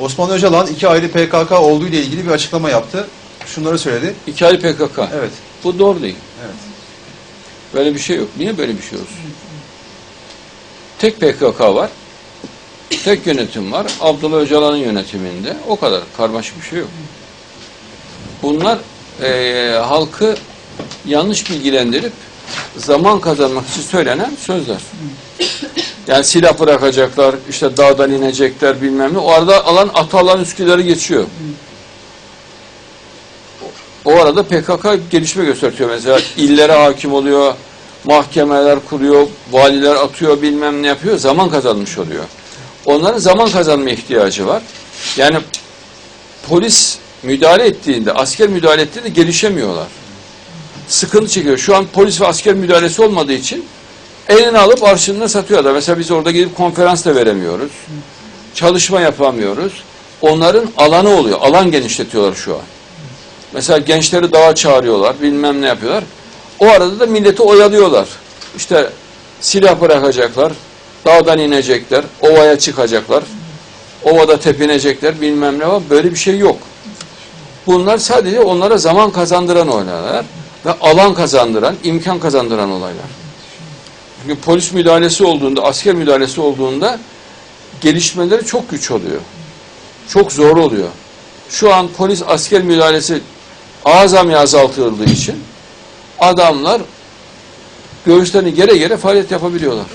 Osman Öcalan iki ayrı PKK olduğu ile ilgili bir açıklama yaptı. Şunları söyledi. İki ayrı PKK. Evet. Bu doğru değil. Evet. Böyle bir şey yok. Niye böyle bir şey olsun? Tek PKK var. Tek yönetim var. Abdullah Öcalan'ın yönetiminde. O kadar. Karmaşık bir şey yok. Bunlar eee, halkı yanlış bilgilendirip zaman kazanmak için söylenen sözler. Yani silah bırakacaklar, işte dağdan inecekler bilmem ne. O arada alan Atalan Üsküdar'ı geçiyor. O arada PKK gelişme gösteriyor mesela. illere hakim oluyor, mahkemeler kuruyor, valiler atıyor bilmem ne yapıyor. Zaman kazanmış oluyor. Onların zaman kazanma ihtiyacı var. Yani polis müdahale ettiğinde, asker müdahale ettiğinde gelişemiyorlar. Sıkıntı çekiyor. Şu an polis ve asker müdahalesi olmadığı için eline alıp arşınına satıyorlar. Mesela biz orada gidip konferans da veremiyoruz. Çalışma yapamıyoruz. Onların alanı oluyor. Alan genişletiyorlar şu an. Mesela gençleri dağa çağırıyorlar, bilmem ne yapıyorlar. O arada da milleti oyalıyorlar. İşte silah bırakacaklar, dağdan inecekler, ovaya çıkacaklar, ovada tepinecekler, bilmem ne var. Böyle bir şey yok. Bunlar sadece onlara zaman kazandıran olaylar ve alan kazandıran, imkan kazandıran olaylar. Çünkü polis müdahalesi olduğunda, asker müdahalesi olduğunda gelişmeleri çok güç oluyor. Çok zor oluyor. Şu an polis asker müdahalesi azami azaltıldığı için adamlar göğüslerini gere gere faaliyet yapabiliyorlar.